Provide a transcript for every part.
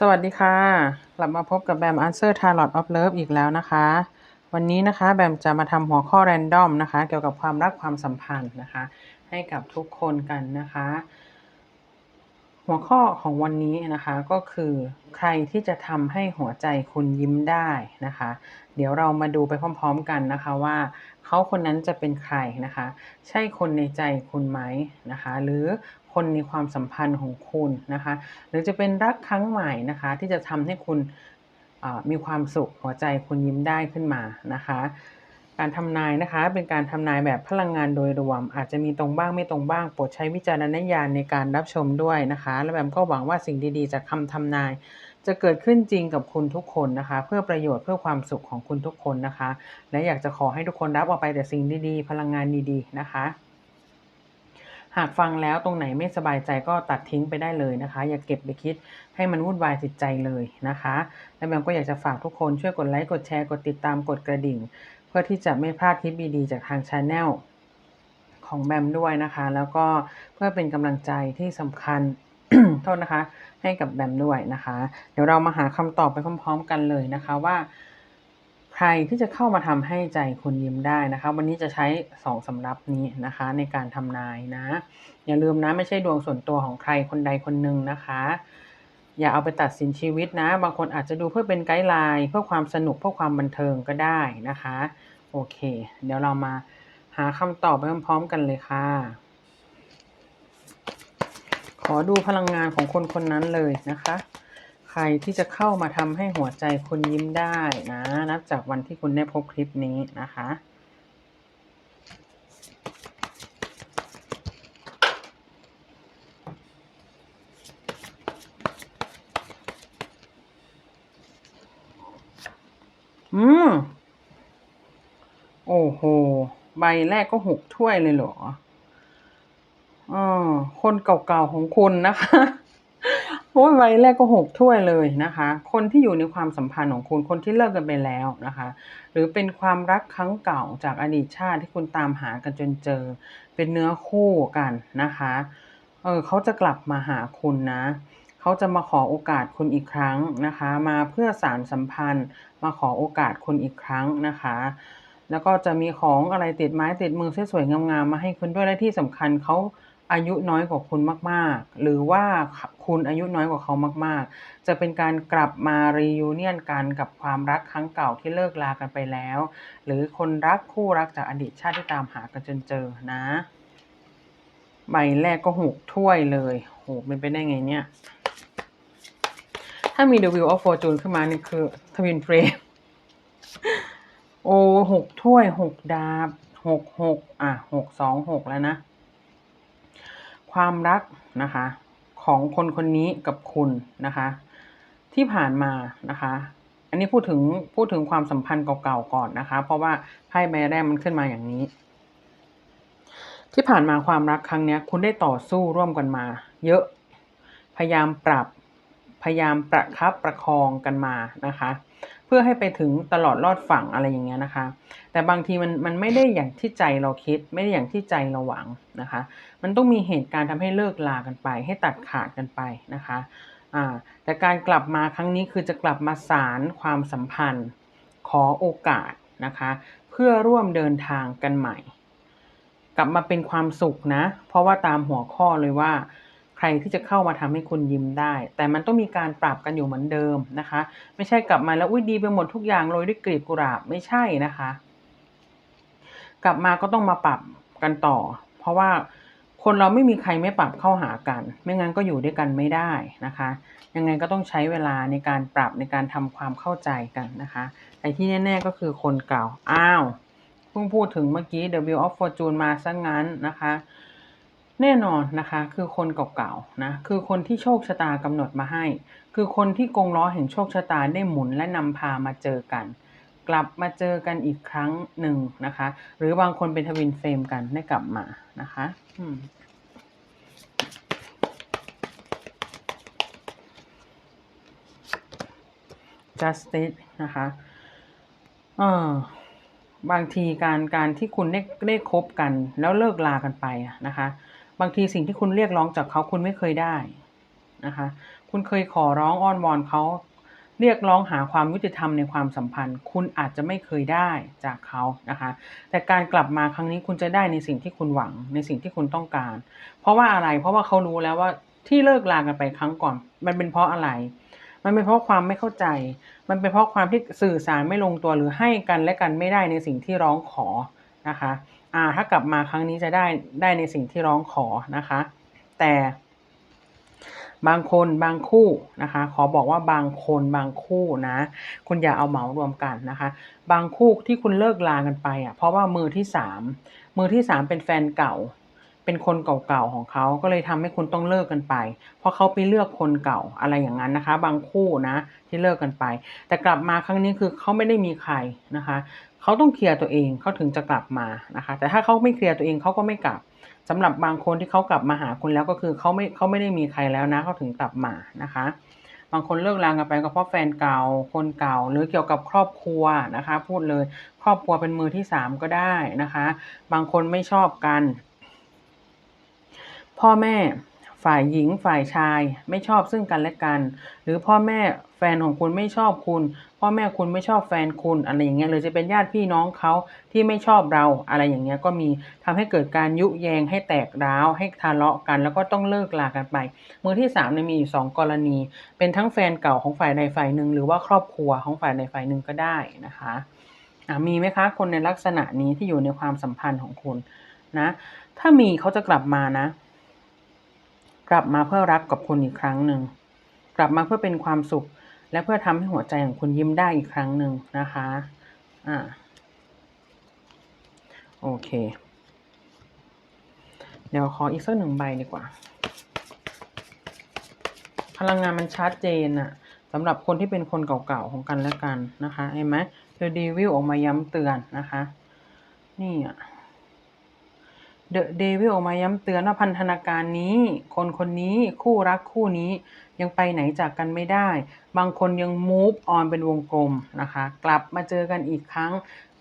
สวัสดีค่ะ กลับมาพบกับแบม Answer Tarot of Love อีกแล้วนะคะ วันนี้นะคะแบมจะมาทำหัวข้อแรนดอมนะคะ เกี่ยวกับความรักความสัมพันธ์นะคะ ให้กับทุกคนกันนะคะ หัวข้อของวันนี้นะคะก็คือใครที่จะทำให้หัวใจคุณยิ้มได้นะคะ เดี๋ยวเรามาดูไปพร้อมๆกันนะคะว่าเขาคนนั้นจะเป็นใครนะคะ ใช่คนในใจคุณไหมนะคะ หรือคนในความสัมพันธ์ของคุณนะคะ หรือจะเป็นรักครั้งใหม่นะคะ ที่จะทำให้คุณมีความสุขหัวใจคุณยิ้มได้ขึ้นมานะคะ การทำนายนะคะ เป็นการทำนายแบบพลังงานโดยรวม อาจจะมีตรงบ้างไม่ตรงบ้างโปรดใช้วิจารณญาณในการรับชมด้วยนะคะ และแบมก็หวังว่าสิ่งดีๆจากคำทำนาย จะเกิดขึ้นจริงกับคุณทุกคนนะคะ เพื่อประโยชน์เพื่อความสุขของคุณทุกคนนะคะ และอยากจะขอให้ทุกคนรับออกไปแต่สิ่งดีๆ พลังงานดีๆนะคะ หากฟังแล้วตรงไหนไม่สบายใจก็ตัดทิ้งไปได้เลยนะคะ อย่าเก็บไปคิดให้มันวุ่นวายจิตใจเลยนะคะ และแบมก็อยากจะฝากทุกคนช่วยกดไลค์กดแชร์กดติดตามกดกระดิ่ง พื่อที่จะไม่พลาดคลิปดีๆจากทางช anel ของแบมด้วยนะคะ แล้วก็เพื่อเป็นกำลังใจที่สำคัญโทษนะคะ ให้กับแบมด้วยนะคะ เดี๋ยวเรามาหาคำตอบไปพร้อม ๆ กันเลยนะคะว่า ใครที่จะเข้ามาทำให้ใจคุณยิ้มได้นะคะ วันนี้จะใช้สองสำรับนี้นะคะ ในการทำนายนะ อย่าลืมนะไม่ใช่ดวงส่วนตัวของใครคนใดคนหนึ่งนะคะ อย่าเอาไปตัดสินชีวิตนะ บางคนอาจจะดูเพื่อเป็นไกด์ไลน์เพื่อความสนุกเพื่อความบันเทิงก็ได้นะคะ โอเค เดี๋ยวเรามาหาคำตอบไปพร้อมๆกันเลยค่ะ ขอดูพลังงานของคนคนนั้นเลยนะคะ ใครที่จะเข้ามาทำให้หัวใจคุณยิ้มได้นะ นับจากวันที่คุณได้พบคลิปนี้นะคะ อืม โอ้โห ใบแรกก็หกถ้วยเลยเหรออคนเก่าๆของคุณนะคะโอ้ยใบแรกก็หกถ้วยเลยนะคะ คนที่อยู่ในความสัมพันธ์ของคุณคนที่เลิกกันไปแล้วนะคะ หรือเป็นความรักครั้งเก่าจากอดีตชาติที่คุณตามหากันจนเจอ เป็นเนื้อคู่กันนะคะ เออเขาจะกลับมาหาคุณนะ เขาจะมาขอโอกาสคุณอีกครั้งนะคะ มาเพื่อสารสัมพันธ์ มาขอโอกาสคุณอีกครั้งนะคะ แล้วก็จะมีของอะไรติดไม้ติดมือสวยๆงามๆมาให้คุณด้วยและที่สำคัญเขาอายุน้อยกว่าคุณมากๆ หรือว่าคุณอายุน้อยกว่าเขามาก ๆ จะเป็นการกลับมารียูเนียนกันกับความรักครั้งเก่าที่เลิกลากันไปแล้ว หรือคนรักคู่รักจากอดีตชาติที่ตามหากันจนเจอนะ ใบแรกก็หกถ้วยเลยโหเป็นไปได้ไงเนี่ย ถ้ามี The Wheel of Fortune ขึ้นมานี่คือทวินเฟรมโอ้หกถ้วยหกดาบหกหกอะหกสองหกแล้วนะ ความรักนะคะ ของคนคนนี้กับคุณนะคะ ที่ผ่านมานะคะ อันนี้พูดถึงพูดถึงความสัมพันธ์เก่าๆก่อนนะคะ เพราะว่าไพ่ใบแรกมันขึ้นมาอย่างนี้ ที่ผ่านมาความรักครั้งนี้คุณได้ต่อสู้ร่วมกันมา เยอะพยายามปรับ พยายามประคับประคองกันมานะคะ เพื่อให้ไปถึงตลอดรอดฝั่งอะไรอย่างเงี้ยนะคะ แต่บางทีมันมันไม่ได้อย่างที่ใจเราคิด ไม่ได้อย่างที่ใจเราหวังนะคะ มันต้องมีเหตุการณ์ทำให้เลิกลากันไป ให้ตัดขาดกันไปนะคะอ่าแต่การกลับมาครั้งนี้คือจะกลับมาสารความสัมพันธ์ขอโอกาสนะคะ เพื่อร่วมเดินทางกันใหม่ กลับมาเป็นความสุขนะ เพราะว่าตามหัวข้อเลยว่า รที่จะเข้ามาทำให้คุณยิ้มได้ แต่มันต้องมีการปรับกันอยู่เหมือนเดิมนะคะ ไม่ใช่กลับมาแล้วอุ้ยดีไปหมดทุกอย่างโรยด้วยกลีบกุหลาบไม่ใช่นะคะ กลับมาก็ต้องมาปรับกันต่อ เพราะว่าคนเราไม่มีใครไม่ปรับเข้าหากัน ไม่งั้นก็อยู่ด้วยกันไม่ได้นะคะ ยังไงก็ต้องใช้เวลาในการปรับในการทำความเข้าใจกันนะคะแต่ที่แน่ ๆก็คือคนเก่าอ้าวเพิ่งพูดถึงเมื่อกี้ The Wheel of Fortune มาซะงั้นนะคะ แน่นอนนะคะคือคนเก่าๆนะคือคนที่โชคชะตากำหนดมาให้ คือคนที่กงล้อแห่งโชคชะตาได้หมุนและนำพามาเจอกัน กลับมาเจอกันอีกครั้งหนึ่งนะคะ หรือบางคนเป็นทวินเฟรมกันได้กลับมานะคะอืม justice นะคะเออบางทีการการที่คุณได้ได้คบกัน แล้วเลิกลากันไปอะนะคะ บางทีสิ่งที่คุณเรียกร้องจากเขาคุณไม่เคยได้นะคะ คุณเคยขอร้องอ้อนวอนเขาเรียกร้องหาความยุติธรรมในความสัมพันธ์ คุณอาจจะไม่เคยได้จากเขานะคะ แต่การกลับมาครั้งนี้คุณจะได้ในสิ่งที่คุณหวังในสิ่งที่คุณต้องการ เพราะว่าอะไรเพราะว่าเขารู้แล้วว่าที่เลิกลากันไปครั้งก่อน มันเป็นเพราะอะไร มันเป็นเพราะความไม่เข้าใจ มันเป็นเพราะความที่สื่อสารไม่ลงตัวหรือให้กันและกันไม่ได้ในสิ่งที่ร้องขอนะคะ อ่าถ้ากลับมาครั้งนี้จะได้ได้ในสิ่งที่ร้องขอนะคะ แต่บางคนบางคู่นะคะ ขอบอกว่าบางคนบางคู่นะ คุณอย่าเอาเหมารวมกันนะคะ บางคู่ที่คุณเลิกลากันไปอะเพราะว่ามือที่สามมือที่สามเป็นแฟนเก่า เป็นคนเก่าๆของเขาก็เลยทำให้คุณต้องเลิกกันไป เพราะเขาไปเลือกคนเก่าอะไรอย่างนั้นนะคะ บางคู่นะที่เลิกกันไป แต่กลับมาครั้งนี้คือเขาไม่ได้มีใครนะคะ เขาต้องเคลียร์ตัวเองเขาถึงจะกลับมานะคะ แต่ถ้าเขาไม่เคลียร์ตัวเองเขาก็ไม่กลับสำหรับบางคนที่เขากลับมาหาคุณแล้วก็คือเขาไม่เขาไม่ได้มีใครแล้วนะเขาถึงกลับมานะคะ บางคนเลิกลากันไปก็เพราะแฟนเก่าคนเก่า หรือเกี่ยวกับครอบครัวนะคะ พูดเลยครอบครัวเป็นมือที่สามก็ได้นะคะ บางคนไม่ชอบกัน พ่อแม่ ฝ่ายหญิงฝ่ายชายไม่ชอบซึ่งกันและกัน หรือพ่อแม่แฟนของคุณไม่ชอบคุณ พ่อแม่คุณไม่ชอบแฟนคุณอะไรอย่างเงี้ยหรือจะเป็นญาติพี่น้องเขาที่ไม่ชอบเราอะไรอย่างเงี้ยก็มีทำให้เกิดการยุแยงให้แตกร้าว ให้ทะเลาะกัน แล้วก็ต้องเลิกลากันไปมือที่สามเนี่ยมีอยู่สองกรณี เป็นทั้งแฟนเก่าของฝ่ายใดฝ่ายหนึ่ง หรือว่าครอบครัวของฝ่ายใดฝ่ายหนึ่งก็ได้นะคะมีไหมคะคนในลักษณะนี้ที่อยู่ในความสัมพันธ์ของคุณนะถ้ามีเขาจะกลับมานะ กลับมาเพื่อรักกับคุณอีกครั้งหนึ่ง กลับมาเพื่อเป็นความสุข และเพื่อทำให้หัวใจของคุณยิ้มได้อีกครั้งหนึ่งนะคะอ่าโอเค เดี๋ยวขออีกสักหนึ่งใบดีกว่า พลังงานมันชัดเจนอะสำหรับคนที่เป็นคนเก่าๆของกันและกันนะคะเห็นไหมเธอดีวิลออกมาย้ำเตือนนะคะ นี่อะ เดอะเดวิลออกมาย้ำเตือนว่าพันธนาการนี้ คนคนนี้คู่รักคู่นี้ยังไปไหนจากกันไม่ได้ บางคนยัง move on เป็นวงกลมนะคะ กลับมาเจอกันอีกครั้ง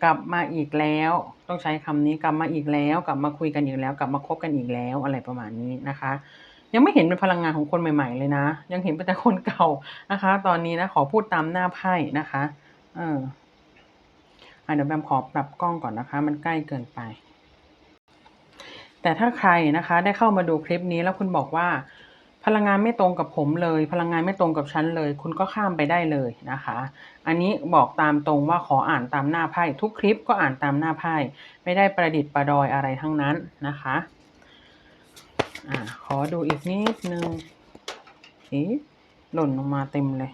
กลับมาอีกแล้ว ต้องใช้คำนี้กลับมาอีกแล้ว กลับมาคุยกันอีกแล้ว กลับมาคบกันอีกแล้วอะไรประมาณนี้นะคะ ยังไม่เห็นเป็นพลังงานของคนใหม่ ๆ เลยนะ ยังเห็นเป็นแต่คนเก่านะคะ ตอนนี้นะขอพูดตามหน้าไพ่นะคะ เอออะเดี๋ยวแบมขอปรับกล้องก่อนนะคะ มันใกล้เกินไป แต่ถ้าใครนะคะได้เข้ามาดูคลิปนี้แล้วคุณบอกว่า พลังงานไม่ตรงกับผมเลย พลังงานไม่ตรงกับฉันเลย คุณก็ข้ามไปได้เลยนะคะ อันนี้บอกตามตรงว่าขออ่านตามหน้าไพ่ทุกคลิปก็อ่านตามหน้าไพ่ไม่ได้ประดิษฐ์ประดอยอะไรทั้งนั้นนะคะอ่าขอดูอีกนิดนึงอ๊ะหล่นลงมาเต็มเลย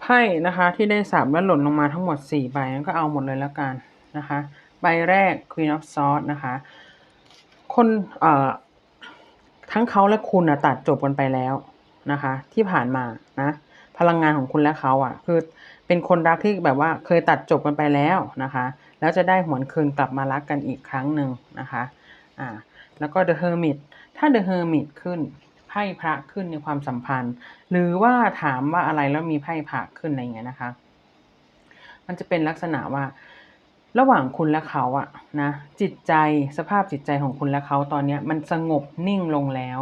ไพ่นะคะที่ได้สามแล้วหล่นลงมาทั้งหมดสี่ใบก็เอาหมดเลยแล้วกันนะคะ ใบแรก Queen of Swords นะคะ คนเอ่อทั้งเขาและคุณอะตัดจบกันไปแล้วนะคะ ที่ผ่านมานะพลังงานของคุณและเขาอะคือเป็นคนรักที่แบบว่าเคยตัดจบกันไปแล้วนะคะ แล้วจะได้หวนคืนกลับมารักกันอีกครั้งหนึ่งนะคะอ่าแล้วก็ The Hermit ถ้า The Hermit ขึ้นไพ่พระขึ้นในความสัมพันธ์ หรือว่าถามว่าอะไรแล้วมีไพ่พระขึ้นอะไรอย่างเงี้ยนะคะ มันจะเป็นลักษณะว่า ระหว่างคุณและเขาอะนะจิตใจสภาพจิตใจของคุณและเขาตอนนี้มันสงบนิ่งลงแล้ว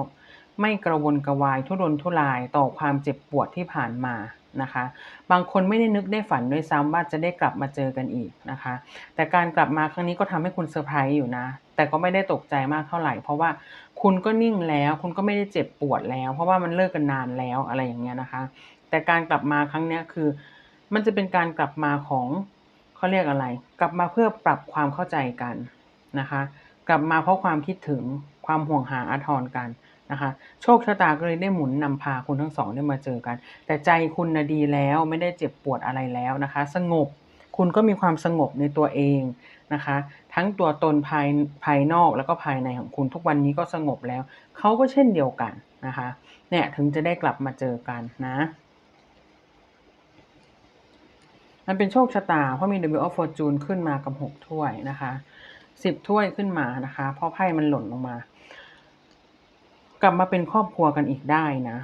ไม่กระวนกระวายทุรนทุรายต่อความเจ็บปวดที่ผ่านมานะคะ บางคนไม่ได้นึกได้ฝันด้วยซ้ำว่าจะได้กลับมาเจอกันอีกนะคะ แต่การกลับมาครั้งนี้ก็ทำให้คุณเซอร์ไพรส์อยู่นะ แต่ก็ไม่ได้ตกใจมากเท่าไหร่ เพราะว่าคุณก็นิ่งแล้ว คุณก็ไม่ได้เจ็บปวดแล้ว เพราะว่ามันเลิกกันนานแล้วอะไรอย่างเงี้ยนะคะ แต่การกลับมาครั้งนี้คือ มันจะเป็นการกลับมาของ เขาเรียกอะไร กลับมาเพื่อปรับความเข้าใจกันนะคะ กลับมาเพราะความคิดถึงความห่วงหาอาทรกันนะคะโชคชะตาก็เลยได้หมุนนำพาคุณทั้งสองได้มาเจอกัน แต่ใจคุณนะดีแล้วไม่ได้เจ็บปวดอะไรแล้วนะคะ สงบคุณก็มีความสงบในตัวเองนะคะ ทั้งตัวตนภายภายนอกแล้วก็ภายในของคุณทุกวันนี้ก็สงบแล้วเขาก็เช่นเดียวกันนะคะเนี่ยถึงจะได้กลับมาเจอกันนะ มันเป็นโชคชะตา เพราะมี W of Fortune ขึ้นมากับหกถ้วยนะคะสิบถ้วยขึ้นมานะคะ เพราะไพ่มันหล่นลงมา กลับมาเป็นครอบครัวกันอีกได้นะ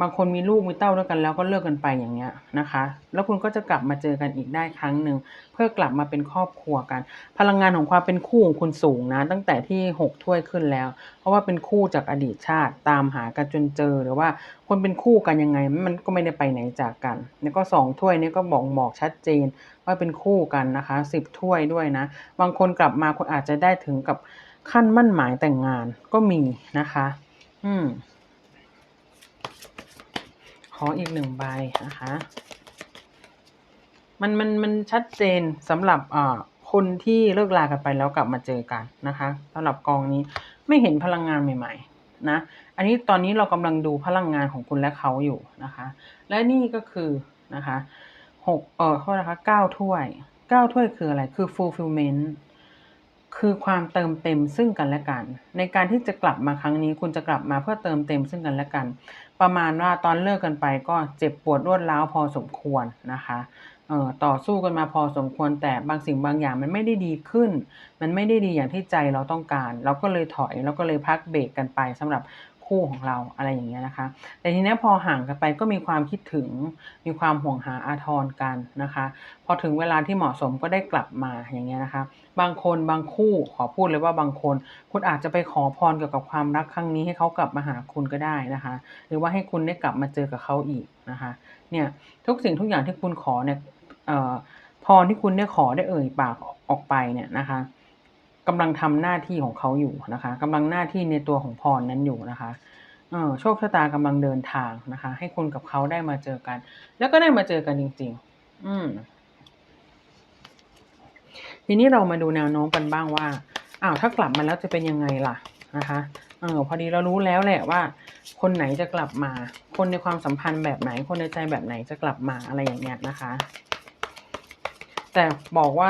บางคนมีลูกมีเต้าด้วยกันแล้วก็เลิกกันไปอย่างเงี้ยนะคะ แล้วคุณก็จะกลับมาเจอกันอีกได้ครั้งหนึ่งเพื่อกลับมาเป็นครอบครัวกัน พลังงานของความเป็นคู่ของคุณสูงนะ ตั้งแต่ที่หกถ้วยขึ้นแล้ว เพราะว่าเป็นคู่จากอดีตชาติตามหากันจนเจอหรือว่าคนเป็นคู่กันยังไงมันก็ไม่ได้ไปไหนจากกัน แล้วก็สองถ้วยนี้ก็บอกบอกชัดเจนว่าเป็นคู่กันนะคะสิบถ้วยด้วยนะ บางคนกลับมาคุณอาจจะได้ถึงกับขั้นมั่นหมายแต่งงานก็มีนะคะ อืม ออีกหนึ่งใบนะคะมันมันมันชัดเจนสำหรับอ่าคนที่เลิกลากันไปแล้วกลับมาเจอกันนะคะสำหรับกองนี้ไม่เห็นพลังงานใหม่ ๆ นะ อันนี้ตอนนี้เรากำลังดูพลังงานของคุณและเขาอยู่นะคะ และนี่ก็คือนะคะหกเออโทษนะคะเก้าถ้วยเก้าถ้วยคืออะไรคือ fulfillment คือความเติมเต็มซึ่งกันและกัน ในการที่จะกลับมาครั้งนี้ คุณจะกลับมาเพื่อเติมเต็มซึ่งกันและกัน ประมาณว่าตอนเลิกกันไปก็เจ็บปวดรวดร้าวพอสมควรนะคะเออต่อสู้กันมาพอสมควรแต่บางสิ่งบางอย่างมันไม่ได้ดีขึ้น มันไม่ได้ดีอย่างที่ใจเราต้องการ เราก็เลยถอยเราก็เลยพักเบรกกันไปสำหรับ คู่ของเราอะไรอย่างเงี้ยนะคะ แต่ทีนี้พอห่างกันไปก็มีความคิดถึง มีความห่วงหาอาทรกันนะคะ พอถึงเวลาที่เหมาะสมก็ได้กลับมาอย่างเงี้ยนะคะ บางคนบางคู่ขอพูดเลยว่าบางคน คุณอาจจะไปขอพรเกี่ยวกับความรักครั้งนี้ให้เขากลับมาหาคุณก็ได้นะคะ หรือว่าให้คุณได้กลับมาเจอกับเขาอีกนะคะ เนี่ยทุกสิ่งทุกอย่างที่คุณขอเนี่ยพรที่คุณได้ขอได้เอ่ยปากออกไปเนี่ยนะคะ กำลังทำหน้าที่ของเขาอยู่นะคะกำลังหน้าที่ในตัวของพรนั้นอยู่นะคะเออโชคชะตากำลังเดินทางนะคะ ให้คุณกับเขาได้มาเจอกัน แล้วก็ได้มาเจอกันจริง ๆ อืมทีนี้เรามาดูแนวโน้มกันบ้างว่าอ้าวถ้ากลับมาแล้วจะเป็นยังไงล่ะนะคะเออพอดีเรารู้แล้วแหละว่า คนไหนจะกลับมา คนในความสัมพันธ์แบบไหน คนในใจแบบไหนจะกลับมาอะไรอย่างเงี้ยนะคะ แต่บอกว่า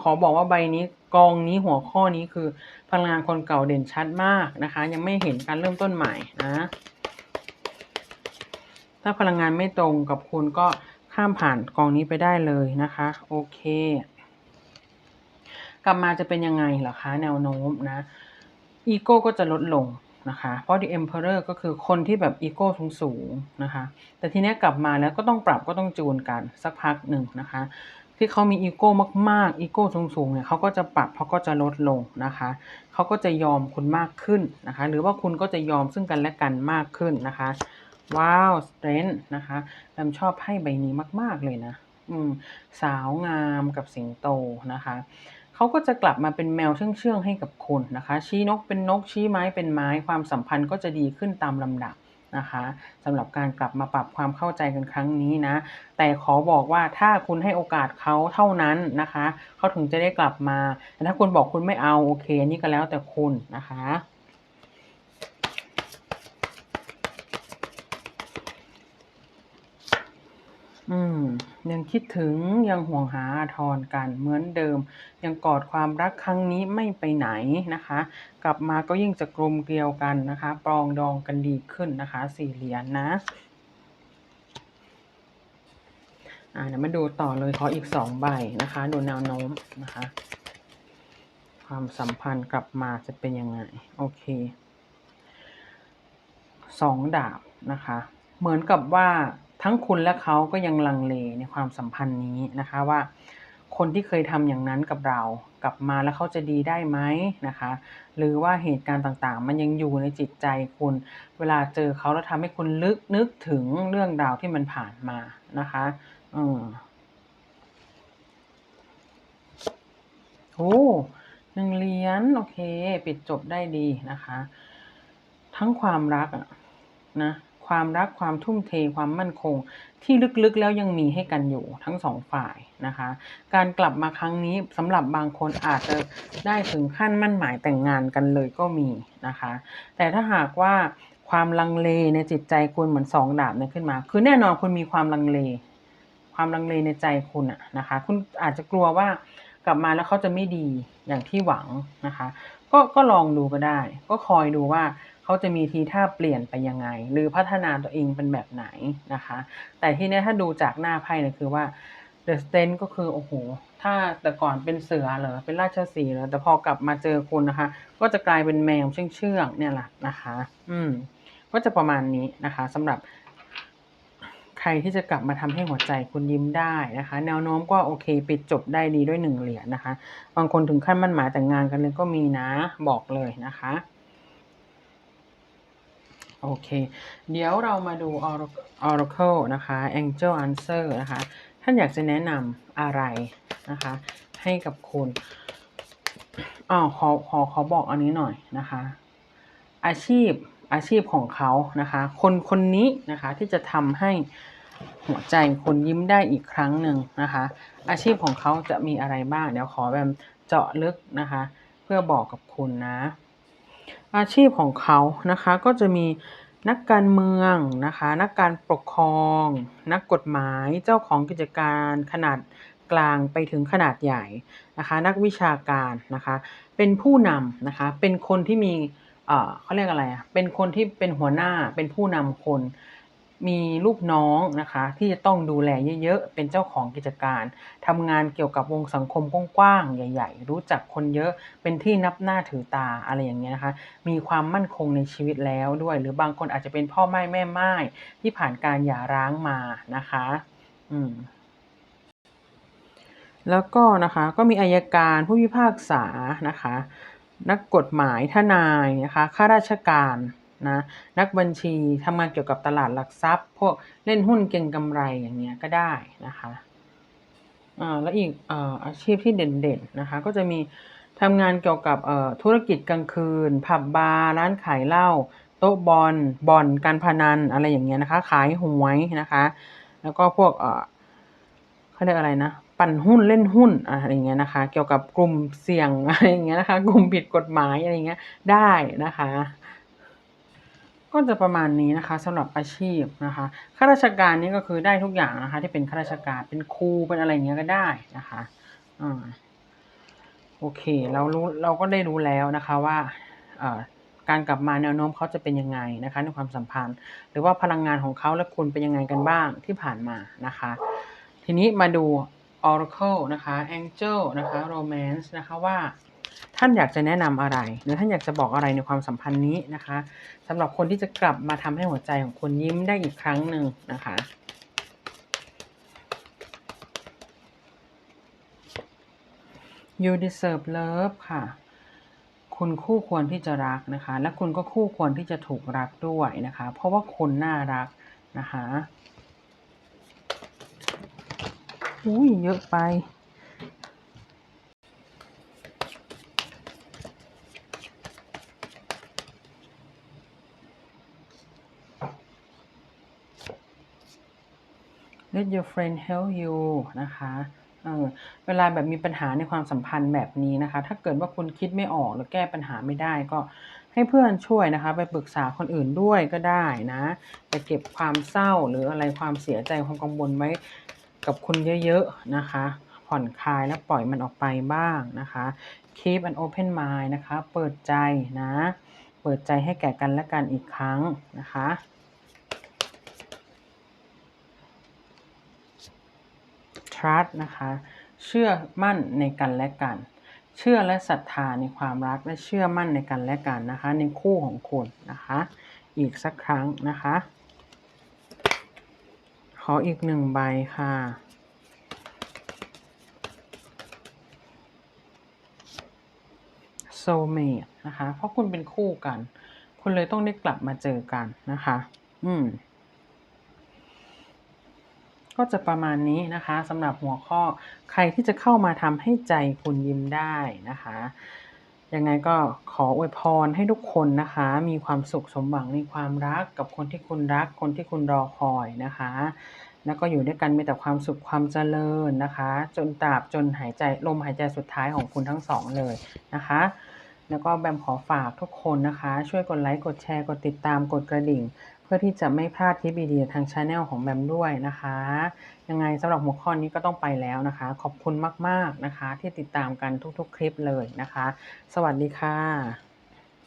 ขอบอกว่าใบนี้ กองนี้หัวข้อนี้คือพลังงานคนเก่าเด่นชัดมากนะคะ ยังไม่เห็นการเริ่มต้นใหม่นะ ถ้าพลังงานไม่ตรงกับคุณก็ข้ามผ่านกองนี้ไปได้เลยนะคะ โอเค กลับมาจะเป็นยังไงเหรอคะ แนวโน้มนะอีโก้ก็จะลดลงนะคะ เพราะ The Emperor ก็คือคนที่แบบอีโก้สูงสูงนะคะ แต่ทีนี้กลับมาแล้วก็ต้องปรับก็ต้องจูนกันสักพักหนึ่งนะคะ ที่เขามีอีโก้มากๆ อีโก้สูงๆ เนี่ยเขาก็จะปรับเขาก็จะลดลงนะคะ เขาก็จะยอมคุณมากขึ้นนะคะ หรือว่าคุณก็จะยอมซึ่งกันและกันมากขึ้นนะคะ ว้าวสเตรนท์นะคะแอมชอบไพ่ใบนี้มาก ๆเลยนะ อืม สาวงามกับสิงโตนะคะเขาก็จะกลับมาเป็นแมวเชื่องๆให้กับคุณนะคะ ชี้นกเป็นนกชี้ไม้เป็นไม้ความสัมพันธ์ก็จะดีขึ้นตามลำดับ นะคะสำหรับการกลับมาปรับความเข้าใจกันครั้งนี้นะ แต่ขอบอกว่าถ้าคุณให้โอกาสเขาเท่านั้นนะคะ เขาถึงจะได้กลับมา แต่ถ้าคุณบอกคุณไม่เอาโอเค อันนี้ก็แล้วแต่คุณนะคะ อืม ยังคิดถึงยังห่วงหาอาทรกันเหมือนเดิม ยังกอดความรักครั้งนี้ไม่ไปไหนนะคะ กลับมาก็ยิ่งจะกลมเกลียวกันนะคะ ปรองดองกันดีขึ้นนะคะ สี่เหรียญนะ อ่าเดี๋ยวมาดูต่อเลยขออีกสองใบนะคะ ดูแนวโน้มนะคะ ความสัมพันธ์กลับมาจะเป็นยังไง โอเคสองดาบนะคะ เหมือนกับว่า ทั้งคุณและเขาก็ยังลังเลในความสัมพันธ์นี้นะคะว่า คนที่เคยทำอย่างนั้นกับเรา กลับมาแล้วเขาจะดีได้ไหมนะคะ หรือว่าเหตุการณ์ต่างๆ มันยังอยู่ในจิตใจคุณ เวลาเจอเขาแล้วทำให้คุณลึกนึกถึงเรื่องราวที่มันผ่านมานะคะอืมโอ้หนึ่งเหรียญโอเค ปิดจบได้ดีนะคะ ทั้งความรักอะนะ ความรักความทุ่มเทความมั่นคง ที่ลึกๆแล้วยังมีให้กันอยู่ทั้งสองฝ่ายนะคะ การกลับมาครั้งนี้สำหรับบางคนอาจจะได้ถึงขั้นมั่นหมายแต่งงานกันเลยก็มีนะคะ แต่ถ้าหากว่าความลังเลในจิตใจคุณเหมือนสองดาบเนี่ยขึ้นมา คือแน่นอนคุณมีความลังเล ความลังเลในใจคุณอะนะคะ คุณอาจจะกลัวว่ากลับมาแล้วเขาจะไม่ดีอย่างที่หวังนะคะ ก็ก็ลองดูก็ได้ ก็คอยดูว่า เขาจะมีทีท่าเปลี่ยนไปยังไง หรือพัฒนาตัวเองเป็นแบบไหนนะคะ แต่ที่นี้ถ้าดูจากหน้าไพ่เนี่ยคือว่า The s t a n ก็คือโอ้โหถ้าแต่ก่อนเป็นเสือเหรอเป็นราชสีห์เหรอแต่พอกลับมาเจอคุณนะคะ ก็จะกลายเป็นแมวเชื่องเนี่ยแหละนะคะ อืม ก็จะประมาณนี้นะคะสำหรับ ใครที่จะกลับมาทำให้หัวใจคุณยิ้มได้นะคะ แนวโน้มก็โอเค ปิดจบได้ดีด้วยหนึ่งเหรียญนะคะ บางคนถึงขั้นมั่นหมายแต่งงานกันเลยก็มีนะ บอกเลยนะคะ โอเค เดี๋ยวเรามาดู Oracle นะคะ Angel Answer นะคะ ท่านอยากจะแนะนำอะไรนะคะ ให้กับคุณอ๋อขอขอขอบอกอันนี้หน่อยนะคะ อาชีพอาชีพของเขานะคะ คนคนนี้นะคะที่จะทำให้หัวใจคนยิ้มได้อีกครั้งหนึ่งนะคะ อาชีพของเขาจะมีอะไรบ้าง เดี๋ยวขอแบบเจาะลึกนะคะ เพื่อบอกกับคุณนะ อาชีพของเขานะคะก็จะมีนักการเมืองนะคะนักการปกครอง นักกฎหมายเจ้าของกิจการขนาดกลางไปถึงขนาดใหญ่นะคะนักวิชาการนะคะเป็นผู้นำนะคะเป็นคนที่มีเอ่อเขาเรียกอะไรอะเป็นคนที่เป็นหัวหน้าเป็นผู้นำคน มีลูกน้องนะคะ ที่จะต้องดูแลเยอะๆ เป็นเจ้าของกิจการทำงานเกี่ยวกับวงสังคมกว้างๆ ใหญ่ ๆ รู้จักคนเยอะเป็นที่นับหน้าถือตาอะไรอย่างเงี้ยนะคะ มีความมั่นคงในชีวิตแล้วด้วย หรือบางคนอาจจะเป็นพ่อไม้แม่ไม้ที่ผ่านการหย่าร้างมานะคะ อืมแล้วก็นะคะก็มีอายการผู้พิพากษานะคะ นักกฎหมายทนายนะคะข้าราชการ นะนักบัญชีทำงานเกี่ยวกับตลาดหลักทรัพย์ พวกเล่นหุ้นเก็งกำไรอย่างเงี้ยก็ได้นะคะอ่าแล้วอีกอ่ออาชีพที่เด่นๆนะคะก็จะมีทำงานเกี่ยวกับเอ่อธุรกิจกลางคืน ผับบาร์ร้านขายเหล้าโต๊ะบอลบ่อนการพนันอะไรอย่างเงี้ยนะคะ ขายหวยนะคะ แล้วก็พวกเอ่อเขาเรียกอะไรนะปั่นหุ้นเล่นหุ้นอะไรอย่างเงี้ยนะคะ เกี่ยวกับกลุ่มเสี่ยงอะไรอย่างเงี้ยนะคะ กลุ่มผิดกฎหมายอะไรอย่างเงี้ยได้นะคะ ก็จะประมาณนี้นะคะสำหรับอาชีพนะคะข้าราชการนี่ก็คือได้ทุกอย่างนะคะ ที่เป็นข้าราชการเป็นครูเป็นอะไรเงี้ยก็ได้นะคะอ่าโอเคเรารู้เราก็ได้รู้แล้วนะคะว่าเอ่อการกลับมาแนวโน้มเขาจะเป็นยังไงนะคะในความสัมพันธ์ หรือว่าพลังงานของเขาและคุณเป็นยังไงกันบ้างที่ผ่านมานะคะ ทีนี้มาดู Oracle นะคะ Angel นะคะ Romance นะคะว่า ท่านอยากจะแนะนำอะไร หรือท่านอยากจะบอกอะไรในความสัมพันธ์นี้นะคะสำหรับคนที่จะกลับมาทำให้หัวใจของคุณยิ้มได้อีกครั้งหนึ่งนะคะ you deserve love ค่ะ คุณคู่ควรที่จะรักนะคะ และคุณก็คู่ควรที่จะถูกรักด้วยนะคะ เพราะว่าคุณน่ารักนะคะอุ้ยเยอะไป let your friend help you นะคะเออเวลาแบบมีปัญหาในความสัมพันธ์แบบนี้นะคะ ถ้าเกิดว่าคุณคิดไม่ออกหรือแก้ปัญหาไม่ได้ก็ให้เพื่อนช่วยนะคะ ไปปรึกษาคนอื่นด้วยก็ได้นะไปเก็บความเศร้าหรืออะไรความเสียใจความกังวลไว้กับคุณเยอะๆนะคะ ผ่อนคลายและปล่อยมันออกไปบ้างนะคะ keep an open mind นะคะ เปิดใจนะ เปิดใจให้แก่กันและกันอีกครั้งนะคะ trust นะคะ เชื่อมั่นในกันและกัน เชื่อและศรัทธาในความรักและเชื่อมั่นในกันและกันนะคะ ในคู่ของคุณนะคะ อีกสักครั้งนะคะ ขออีกหนึ่งใบค่ะ soulmate นะคะ เพราะคุณเป็นคู่กัน คุณเลยต้องได้กลับมาเจอกันนะคะ อืม ก็จะประมาณนี้นะคะสำหรับหัวข้อใครที่จะเข้ามาทำให้ใจคุณยิ้มได้นะคะยังไงก็ขออวยพรให้ทุกคนนะคะ มีความสุขสมหวังในความรักกับคนที่คุณรัก คนที่คุณรอคอยนะคะ แล้วก็อยู่ด้วยกันมีแต่ความสุขความเจริญนะคะ จนตราบจนหายใจลมหายใจสุดท้ายของคุณทั้งสองเลยนะคะ แล้วก็แบมขอฝากทุกคนนะคะ ช่วยกดไลค์กดแชร์กดติดตามกดกระดิ่ง เพื่อที่จะไม่พลาดคลิปดีๆทางช anel ของแบมด้วยนะคะ ยังไงสำหรับหัวข้อนี้ก็ต้องไปแล้วนะคะ ขอบคุณมากๆนะคะ ที่ติดตามกันทุกๆ คลิปเลยนะคะ สวัสดีค่ะ